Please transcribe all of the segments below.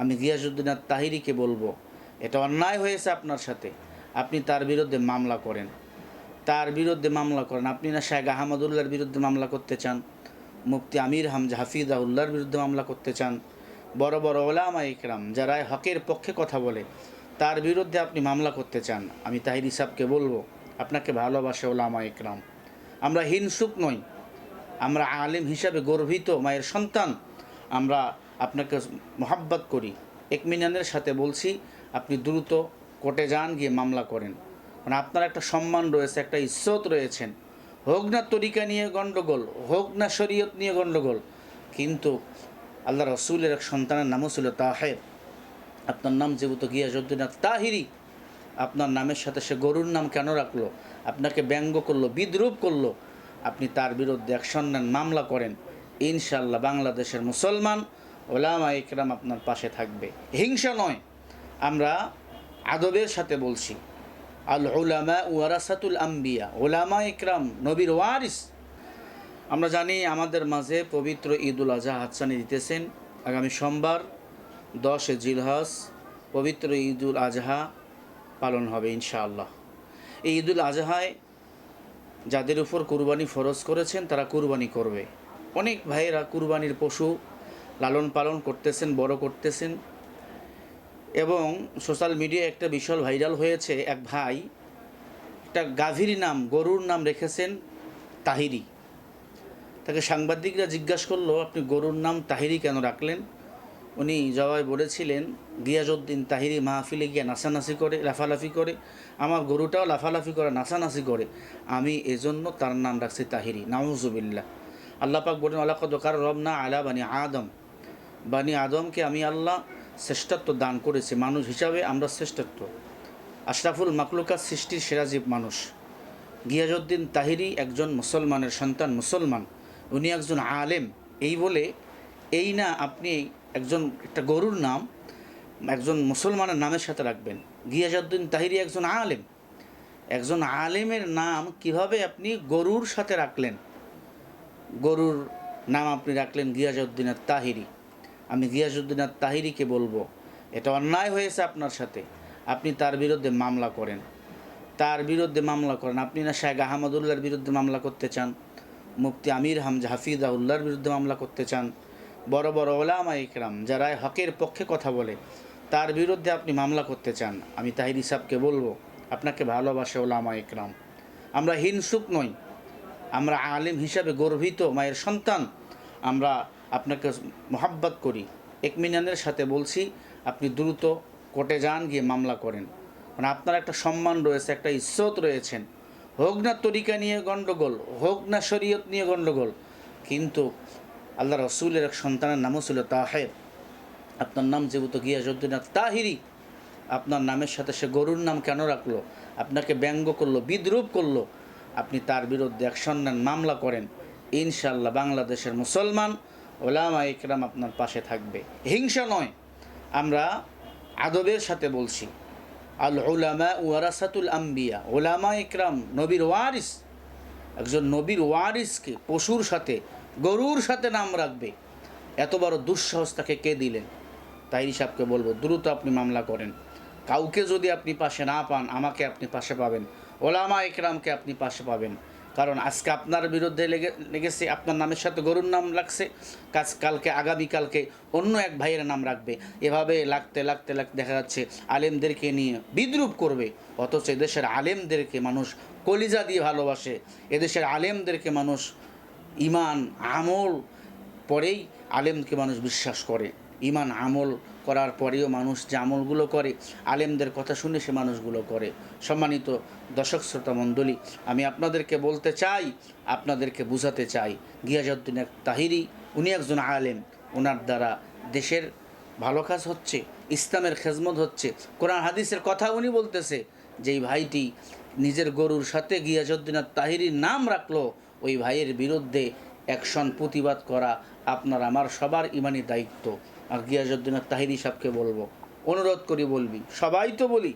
আমি গিয়াসুদ্দিন আর তাহিরিকে বলব, এটা অন্যায় হয়েছে আপনার সাথে। আপনি তার বিরুদ্ধে মামলা করেন। তার বিরুদ্ধে মামলা করেন। আপনি না শাহেখ আহমদুল্লাহর বিরুদ্ধে মামলা করতে চান? মুফতি আমির হামজা হাফিজাউল্লাহর বিরুদ্ধে মামলা করতে চান? বড় বড় ওলামা ইকরাম, যারা হকের পক্ষে কথা বলে, তার বিরুদ্ধে আপনি মামলা করতে চান? আমি তাহিরি সাহেবকে বলব, আপনাকে ভালোবাসে ওলামা ইকরাম। আমরা হিনসুক নই। আমরা আলেম হিসাবে গর্বিত মায়ের সন্তান। আমরা আপনাকে মোহাব্বত করি। একমিনানের সাথে বলছি, আপনি দ্রুত কোর্টে যান, গিয়ে মামলা করেন। মানে আপনার একটা সম্মান রয়েছে, একটা ইজ্জত রয়েছেন। হোক না তরিকা নিয়ে গণ্ডগোল হোক না শরীয়ত নিয়ে গণ্ডগোল কিন্তু আল্লাহ রসুলের এক সন্তানের নামও ছিল তাহের। আপনার নাম যেহেতু গিয়াজুদ্দিন আর তাহিরি, আপনার নামের সাথে সে গরুর নাম কেন রাখল? আপনাকে ব্যঙ্গ করল, বিদ্রুপ করল। আপনি তার বিরুদ্ধে অ্যাকশন নেন, মামলা করেন। ইনশাল্লাহ বাংলাদেশের মুসলমান ওলামা ইকরাম আপনার পাশে থাকবে। হিংসা নয়। আমরা আদবের সাথে বলছি। আল উলামা ওয়ারাসাতুল আম্বিয়া। ওলামা ইকরাম নবীর ওয়ারিস। আমরা জানি আমাদের মাঝে পবিত্র ঈদুল আজহা হাতসানি দিতেছেন। আগামী সোমবার, দশে জিলহাস পবিত্র ঈদুল আজহা পালন হবে ইনশাআল্লাহ। এই ঈদুল আজহায় যাদের উপর কুরবানি ফরজ করেছেন, তারা কুরবানি করবে। অনেক ভাইয়েরা কুরবানির পশু লালন পালন করতেছেন, বড় করতেছেন। এবং সোশ্যাল মিডিয়ায় একটা বিশাল ভাইরাল হয়েছে এক ভাই। একটা গাভীর নাম, গরুর নাম রেখেছেন তাহিরি। তাকে সাংবাদিকরা জিজ্ঞাসা করল, আপনি গরুর নাম তাহিরি কেন রাখলেন? উনি জবাই বলেছিলেন, গিয়াজউদ্দিন তাহিরি মাহফিলে গিয়ে নাচানাচি করে, লাফালাফি করে। আমার গরুটাও লাফালাফি করে, নাচানাচি করে। আমি এজন্য তার নাম রাখছি তাহিরি। নাউজুবিল্লা আল্লাহ পাক বলেন আল্লাহ রব না আলা বানি আদম। বানি আদমকে আমি আল্লাহ শ্রেষ্ঠত্ব দান করেছি, মানুষ হিসাবে আমরা শ্রেষ্ঠত্ব। আশরাফুল মাকলুকা সৃষ্টির সেরাজীব মানুষ। গিয়াজউদ্দিন তাহিরি একজন মুসলমানের সন্তান, মুসলমান। উনি একজন আলেম। এই বলে, এই না আপনি একজন, একটা গরুর নাম একজন মুসলমানের নামের সাথে রাখবেন। গিয়াজউদ্দিন তাহিরি একজন আলেম। একজন আলেমের নাম কীভাবে আপনি গরুর সাথে রাখলেন? গরুর নাম আপনি রাখলেন গিয়াজউদ্দিনের তাহিরি। আমি গিয়াজউদ্দিনের তাহিরিকে বলব, এটা অন্যায় হয়েছে আপনার সাথে। আপনি তার বিরুদ্ধে মামলা করেন। তার বিরুদ্ধে মামলা করেন। আপনি না শাহেখ আহমদুল্লাহর বিরুদ্ধে মামলা করতে চান? মুফতি আমির হামজা হাফিজাউল্লাহর বিরুদ্ধে মামলা করতে চান? বড় বড় ওলামা ইকরাম, যারা হকের পক্ষে কথা বলে, তার বিরুদ্ধে আপনি মামলা করতে চান? আমি তাহিরি সাহেবকে বলব, আপনাকে ভালোবাসে ওলামা ইকরাম। আমরা হিনসুক নই। আমরা আলিম হিসাবে গর্বিত মায়ের সন্তান। আমরা আপনাকে মোহাব্বত করি। একমিনানের সাথে বলছি, আপনি দ্রুত কোর্টে যান, গিয়ে মামলা করেন। মানে আপনার একটা সম্মান রয়েছে, একটা ইজ্জত রয়েছেন। হোক না তরিকা নিয়ে গণ্ডগোল হোক না শরীয়ত নিয়ে গণ্ডগোল কিন্তু আল্লাহ রসুলের এক সন্তানের নামও ছিল তাহের। আপনার নাম যেহেতু গিয়াজউদ্দিন আর তাহিরি আপনার নামের সাথে সে গরুর নাম কেন রাখল? আপনাকে ব্যঙ্গ করল, বিদ্রুপ করল, আপনি তার বিরুদ্ধে অ্যাকশন নেন, মামলা করেন। ইনশাল্লাহ বাংলাদেশের মুসলমান ওলামা ইকরাম আপনার পাশে থাকবে। হিংসা নয়। আমরা আদবের সাথে বলছি। আল ওলামা ওয়ারাসাতুল আম্বিয়া। ওলামা ইকরাম নবীর ওয়ারিস। একজন নবীর ওয়ারিসকে পশুর সাথে, গরুর সাথে নাম রাখবে। এত বড় দুঃসাহস তাকে কে দিলেন? তাই সাহেবকে বলব, দ্রুত আপনি মামলা করেন। কাউকে যদি আপনি পাশে না পান, আমাকে আপনি পাশে পাবেন। ওলামা ইকরামকে আপনি পাশে পাবেন। কারণ আজকে আপনার বিরুদ্ধে লেগে, লেগেছে, আপনার নামের সাথে গরুর নাম লাগছে, কাজ কালকে আগামীকালকে অন্য এক ভাইয়ের নাম রাখবে। এভাবে লাগতে লাগতে লাগতে দেখা যাচ্ছে আলেমদেরকে নিয়ে বিদ্রুপ করবে। অথচ এদেশের আলেমদেরকে মানুষ কলিজা দিয়ে ভালোবাসে। এদেশের আলেমদেরকে মানুষ ইমান, আমল পরেই আলেমকে মানুষ বিশ্বাস করে। ইমান, আমল করার পরেও মানুষ যে আমলগুলো করে, আলেমদের কথা শুনে সে মানুষগুলো করে। সম্মানিত দর্শক, শ্রোতা, মণ্ডলী, আমি আপনাদেরকে বলতে চাই, আপনাদেরকে বুঝাতে চাই, গিয়াজউদ্দিন এক তাহিরি, উনি একজন আলেম ওনার দ্বারা দেশের ভালো কাজ হচ্ছে, ইসলামের খেজমত হচ্ছে। কোরআন, হাদিসের কথা উনি বলতেছে যেই ভাইটি নিজের গরুর সাথে গিয়াজউদ্দিন আর তাহিরির নাম রাখল। ওই ভাইয়ের বিরুদ্ধে অ্যাকশন, প্রতিবাদ করা আপনার, আমার সবার ইমানি দায়িত্ব। গিয়াজউদ্দিন তাহিরি সাহেবকে বলব। অনুরোধ করি বলবি। সবাই তো বলি।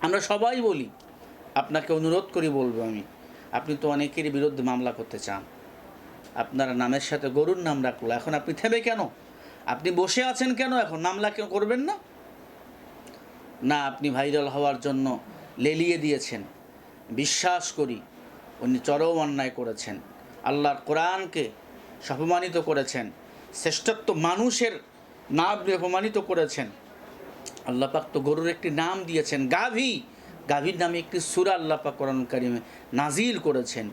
আমরা সবাই বলি। আপনাকে অনুরোধ করি বলব আমি। আপনি তো অনেকেরই বিরুদ্ধে মামলা করতে চান। আপনার নামের সাথে গরুর নাম রাখল। এখন আপনি থেমে কেন? আপনি বসে আছেন কেন এখন? মামলা কেন করবেন না? না, আপনি ভাইরাল হওয়ার জন্য লেলিয়ে দিয়েছেন। বিশ্বাস করি, উনি চরম অন্যায় করেছেন। আল্লাহর কোরআনকে অপমানিত করেছেন। শ্রেষ্ঠত্ব মানুষের নাম অপমানিত করেছেন। আল্লাহ পাক তো গরুর একটি নাম দিয়েছেন, গাভী। গাভীর নামে একটি সুরা আল্লাহ পাক কোরআন কারিমে নাজিল করেছেন।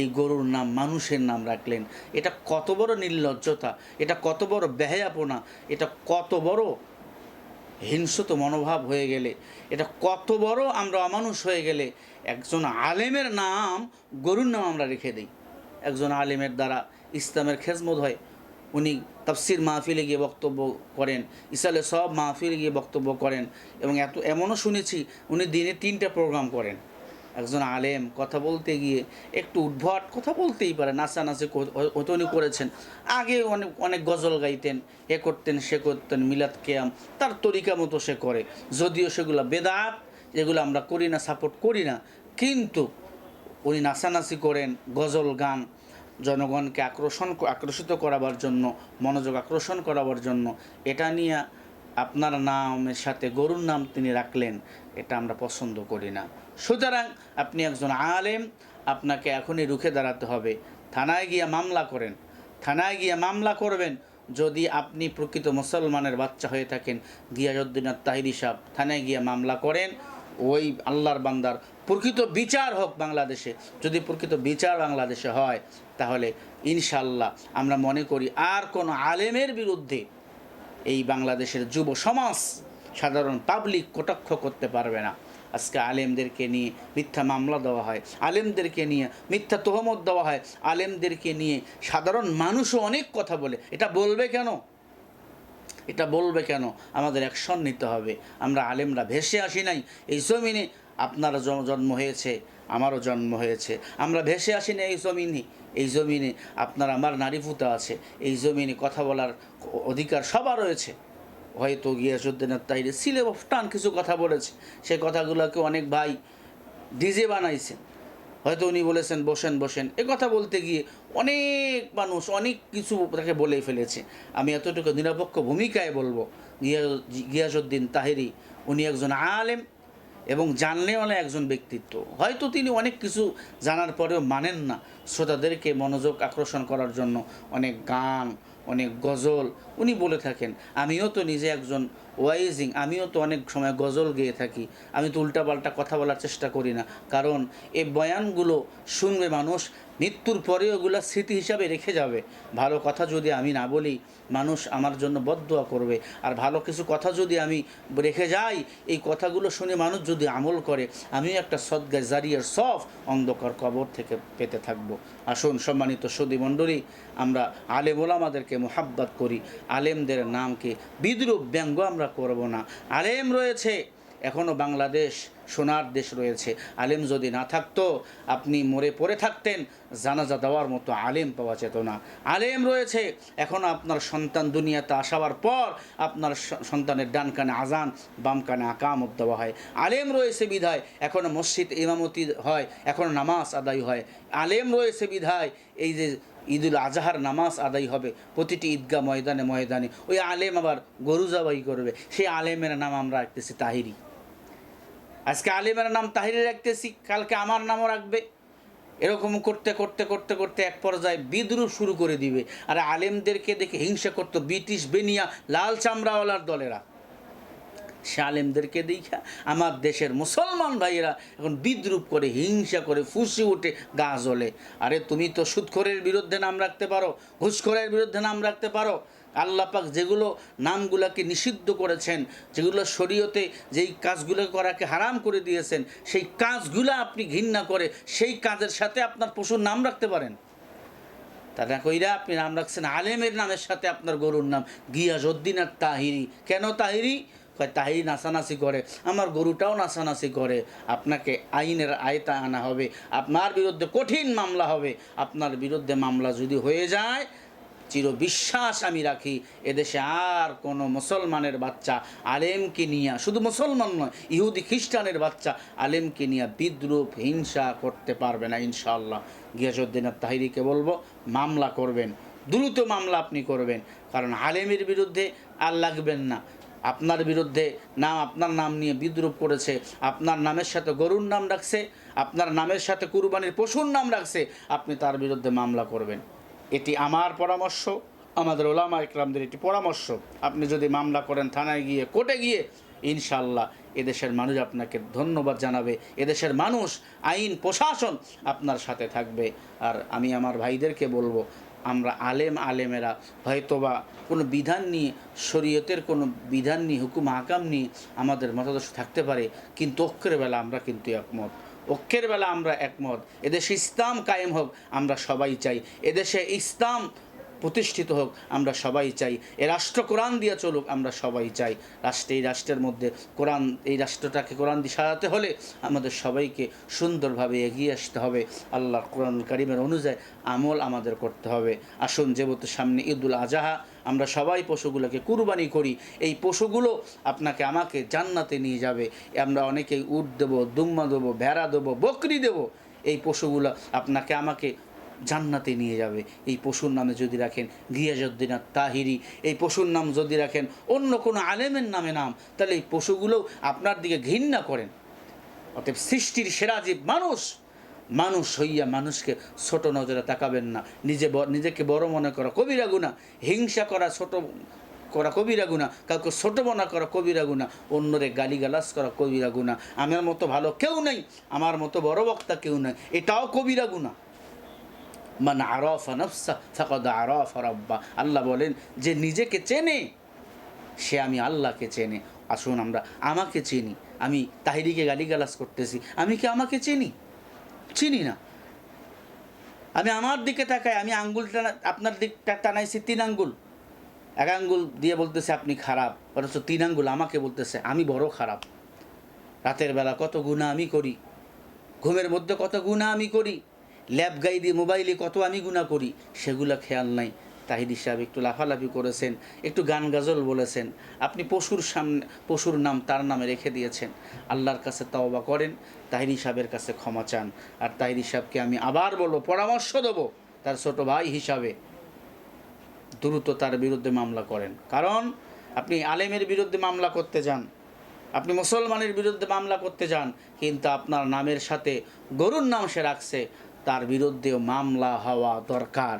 এই গরুর নাম মানুষের নাম রাখলেন। এটা কত বড় নির্লজ্জতা, এটা কত বড় বেহায়াপনা, এটা কত বড় হিংসত মনোভাব হয়ে গেলে, এটা কত বড় আমরা অমানুষ হয়ে গেলে, একজন আলেমের নাম গরুর নাম আমরা রেখে দিই। একজন আলেমের দ্বারা ইসলামের খেজমত হয় উনি তাফসির মাহফিলে গিয়ে বক্তব্য করেন। ইসালে সব মাহফিলে গিয়ে বক্তব্য করেন এবং এত, এমনও শুনেছি উনি দিনে তিনটা প্রোগ্রাম করেন। একজন আলেম, কথা বলতে গিয়ে একটু উদ্ভট, কথা বলতেই পারে, নাচানাচি হয়তো উনি করেছেন। আগে অনেক অনেক গজল গাইতেন, এ করতেন, সে করতেন, মিলাদ কেয়াম, তার তরিকা মতো সে করে। যদিও সেগুলো বেদাত, যেগুলো আমরা করি না, সাপোর্ট করি না, কিন্তু উনি নাচানাচি করেন, গজল গান জনগণকে আকর্ষণ আকর্ষিত করাবার জন্য, মনোযোগ আকর্ষণ করাবার জন্য এটা নিয়ে আপনার নামের সাথে গরুর নাম তিনি রাখলেন, এটা আমরা পছন্দ করি না। সুতরাং আপনি একজন আলেম, আপনাকে এখনই রুখে দাঁড়াতে হবে। থানায় গিয়ে মামলা করেন। থানায় গিয়ে মামলা করবেন, যদি আপনি প্রকৃত মুসলমানের বাচ্চা হয়ে থাকেন। গিয়াজউদ্দিন তাহিরি সাহ থানায় গিয়ে মামলা করেন, ওই আল্লাহর বান্দার প্রকৃত বিচার হোক বাংলাদেশে, যদি প্রকৃত বিচার বাংলাদেশে হয়, তাহলে ইনশাল্লাহ আমরা মনে করি আর কোনো আলেমের বিরুদ্ধে এই বাংলাদেশের যুব সমাজ সাধারণ পাবলিক কটাক্ষ করতে পারবে না। আজকে আলেমদেরকে নিয়ে মিথ্যা মামলা দেওয়া হয়, আলেমদেরকে নিয়ে মিথ্যা তহমত দেওয়া হয়, আলেমদেরকে নিয়ে সাধারণ মানুষও অনেক কথা বলে। এটা বলবে কেন? এটা বলবে কেন? আমাদের অ্যাকশন নিতে হবে। আমরা আলেমরা ভেসে আসি নাই, এই জমিনে আপনার জন্ম হয়েছে, আমারও জন্ম হয়েছে। আমরা ভেসে আসি না এই জমিনে এই জমিনে আপনার আমার নারীভূতা আছে, এই জমিনে কথা বলার অধিকার সবার রয়েছে। হয়তো গিয়াসুদ্দিনের তাইরে সিলেব টান কিছু কথা বলেছে, সে কথাগুলোকে অনেক ভাই ডিজে বানাইছেন। হয়তো উনি বলেছেন, বসেন বসেন, এ কথা বলতে গিয়ে অনেক মানুষ অনেক কিছু তাকে বলে ফেলেছে। আমি এতটুকু নিরপেক্ষ ভূমিকায় বলব, গিয়া গিয়াসুদ্দিন তাহেরি, উনি একজন আলেম এবং জানলেওয়ালা একজন ব্যক্তিত্ব। হয়তো তিনি অনেক কিছু জানার পরেও মানেন না। শ্রোতাদেরকে মনোযোগ আকর্ষণ করার জন্য অনেক গান, অনেক গজল উনি বলে থাকেন। আমিও তো নিজে একজন ওয়াইজিং, আমিও তো অনেক সময় গজল গেয়ে থাকি। আমি তো উল্টাপাল্টা কথা বলার চেষ্টা করি না। কারণ এই বয়ানগুলো শুনবে মানুষ মৃত্যুর পরে ওগুলো স্মৃতি হিসাবে রেখে যাবে। ভালো কথা যদি আমি না বলি, মানুষ আমার জন্য বদদোয়া করবে। আর ভালো কিছু কথা যদি আমি রেখে যাই, এই কথাগুলো শুনে মানুষ যদি আমল করে, আমিও একটা সদ্গা জারিয়ার সফ অন্ধকার কবর থেকে পেতে থাকব। আসুন সম্মানিত সুদী মণ্ডলী, আমরা আলেম ওলামাদেরকে মোহাব্বত করি। আলেমদের নামকে বিদ্রুপ ব্যঙ্গ আমরা করব না। আলেম রয়েছে এখনও বাংলাদেশ সোনার দেশ রয়েছে। আলেম যদি না থাকতো, আপনি মরে পড়ে থাকতেন। জানাজা দেওয়ার মতো আলেম পাওয়া যেত না। আলেম রয়েছে। এখন আপনার সন্তান দুনিয়াতে আসাবার পর আপনার সন্তানের ডান কানে আজান, বাম কানে আকামত দেওয়া হয়। আলেম রয়েছে বিধায়, এখন মসজিদ ইমামতি হয়, এখন নামাজ আদায় হয়। আলেম রয়েছে বিধায়, এই যে ঈদুল আজহার নামাজ আদায় হবে, প্রতিটি ঈদগাহ ময়দানে ময়দানে, ওই আলেম আবার গরু জবাই করবে। সেই আলেমের নাম আমরা রাখতেছি তাহিরি। আজকে আলেমের নাম তাহিরি রাখতেছি, কালকে আমার নামও রাখবে। এরকম করতে করতে করতে করতে এক পর্যায়ে বিদ্রুপ শুরু করে দিবে। আর আলেমদেরকে দেখে হিংসা করতো ব্রিটিশ বেনিয়া লাল চামড়াওয়ালার দলেরা। সে আলেমদেরকে দেখা আমার দেশের মুসলমান ভাইয়েরা এখন বিদ্রুপ করে, হিংসা করে, ফুসি উঠে গা জ্বলে। আরে তুমি তো সুদখোরের বিরুদ্ধে নাম রাখতে পারো, ঘুষখোরের বিরুদ্ধে নাম রাখতে পারো। আল্লাহ পাক যেগুলো নামগুলোকে নিষিদ্ধ করেছেন, যেগুলো শরীয়তে যেই কাজগুলো করাকে হারাম করে দিয়েছেন, সেই কাজগুলো আপনি ঘৃণা করে সেই কাজের সাথে আপনার পশুর নাম রাখতে পারেন। তারা কইরা আপনি নাম রাখছেন আলেমের নামের সাথে আপনার গরুর নাম। গিয়াসউদ্দিন আর তাহিরি কেন তাহিরি? কয়, তাহিরি নাচানাচি করে। আমার গরুটাও নাচানাচি করে। আপনাকে আইনের আয়তা আনা হবে। আপনার বিরুদ্ধে কঠিন মামলা হবে। আপনার বিরুদ্ধে মামলা যদি হয়ে যায় চির বিশ্বাস আমি রাখি, এদেশে আর কোনো মুসলমানের বাচ্চা আলেমকে নিয়ে, শুধু মুসলমান নয়, ইহুদি খ্রিস্টানের বাচ্চা আলেমকে নিয়ে বিদ্রুপ হিংসা করতে পারবে না ইনশাআল্লাহ। গিয়াসুদ্দিন তাহিরিকে বলব, মামলা করবেন, দ্রুত মামলা আপনি করবেন, কারণ আলেমের বিরুদ্ধে আর লাগবেন না। আপনার বিরুদ্ধে নাম, আপনার নাম নিয়ে বিদ্রুপ করেছে, আপনার নামের সাথে গরুর নাম রাখছে, আপনার নামের সাথে কুরবানির পশুর নাম রাখছে, আপনি তার বিরুদ্ধে মামলা করবেন। এটি আমার পরামর্শ, আমাদের ওলামা ইকরামদের একটি পরামর্শ। আপনি যদি মামলা করেন থানায় গিয়ে, কোর্টে গিয়ে ইনশাল্লাহ এদেশের মানুষ আপনাকে ধন্যবাদ জানাবে। এদেশের মানুষ, আইন, প্রশাসন আপনার সাথে থাকবে। আর আমি আমার ভাইদেরকে বলব, আমরা আলেম আলেমেরা, হয়তোবা কোনো বিধান নিয়ে, শরীয়তের কোনো বিধান নিয়ে, হুকুম হাকাম নিয়ে আমাদের মতাদর্শ থাকতে পারে, কিন্তু অক্ষের বেলা আমরা কিন্তু একমত। ঐক্যের বেলা আমরা একমত। এদেশে ইসলাম কায়েম হোক, আমরা সবাই চাই। এদেশে ইসলাম প্রতিষ্ঠিত হোক, আমরা সবাই চাই। এ রাষ্ট্র কোরআন দিয়ে চলুক, আমরা সবাই চাই। রাষ্ট্রে, এই রাষ্ট্রের মধ্যে কোরআন, এই রাষ্ট্রটাকে কোরআন দিয়ে সাজাতে হলে আমাদের সবাইকে সুন্দরভাবে এগিয়ে আসতে হবে। আল্লাহ কোরআন কারিমের অনুযায়ী আমল আমাদের করতে হবে। আসুন যেহেতু সামনে ঈদুল আজহা আমরা সবাই পশুগুলোকে কুরবানি করি। এই পশুগুলো আপনাকে আমাকে জান্নাতে নিয়ে যাবে। আমরা অনেকেই উট দেবো, দুম্মা দেবো, ভেড়া দেবো, বকরি দেবো। এই পশুগুলো আপনাকে আমাকে জান্নাতে নিয়ে যাবে। এই পশুর নামে যদি রাখেন গিয়াজউদ্দিন আর তাহিরি এই পশুর নাম যদি রাখেন অন্য কোনো আলেমের নামে নাম, তাহলে এই পশুগুলো আপনার দিকে ঘৃণা করেন। অতএব সৃষ্টির সেরা জীব মানুষ। মানুষ হইয়া মানুষকে ছোট নজরে তাকাবেন না। নিজে নিজেকে বড় মনে করা, কবিরা গুণা। হিংসা করা ছোট করা কবিরা গুণা, কাউকে ছোট মনে করা, কবিরা গুণা। অন্যরে গালিগালাজ করা কবিরা গুণা। আমার মতো ভালো কেউ নেই, আমার মতো বড় বক্তা কেউ নেই। এটাও কবিরা গুণা। মান আরফা নফসা ফাকাদ আরফা রাব্বা। আল্লাহ বলেন, যে নিজেকে চেনে, সে আমি আল্লাহকে চেনে। আসুন আমরা, আমাকে চিনি। আমি তাহিরিকে গালিগালাজ করতেছি। আমি কি আমাকে চিনি? চিনি না আমি আমার দিকে তাকাই, আমি আঙ্গুল টানা আপনার দিকটা টানাইছি তিন আঙ্গুল। এক আঙ্গুল দিয়ে বলতেছে, আপনি খারাপ। অথচ তিন আঙ্গুল আমাকে বলতেছে, আমি বড় খারাপ। রাতের বেলা কত গুণা আমি করি, ঘুমের মধ্যে কত গুণা আমি করি, ল্যাব গাই দিয়ে মোবাইলে কত আমি গুণা করি, সেগুলো খেয়াল নাই। তাহিদি সাহেব একটু লাফালাফি করেছেন, একটু গান গাজল বলেছেন, আপনি পশুর সামনে, পশুর নাম তার নামে রেখে দিয়েছেন, আল্লাহর কাছে তওবা করেন তাহিরি সাহেবের কাছে ক্ষমা চান। আর তাহিরি সাহেবকে আমি আবার বলব, পরামর্শ দেবো তার ছোট ভাই হিসাবে। দ্রুত তার বিরুদ্ধে মামলা করেন। কারণ আপনি আলেমের বিরুদ্ধে মামলা করতে যান, আপনি মুসলমানের বিরুদ্ধে মামলা করতে যান, কিন্তু আপনার নামের সাথে গরুর নাম সে রাখছে, তার বিরুদ্ধেও মামলা হওয়া দরকার।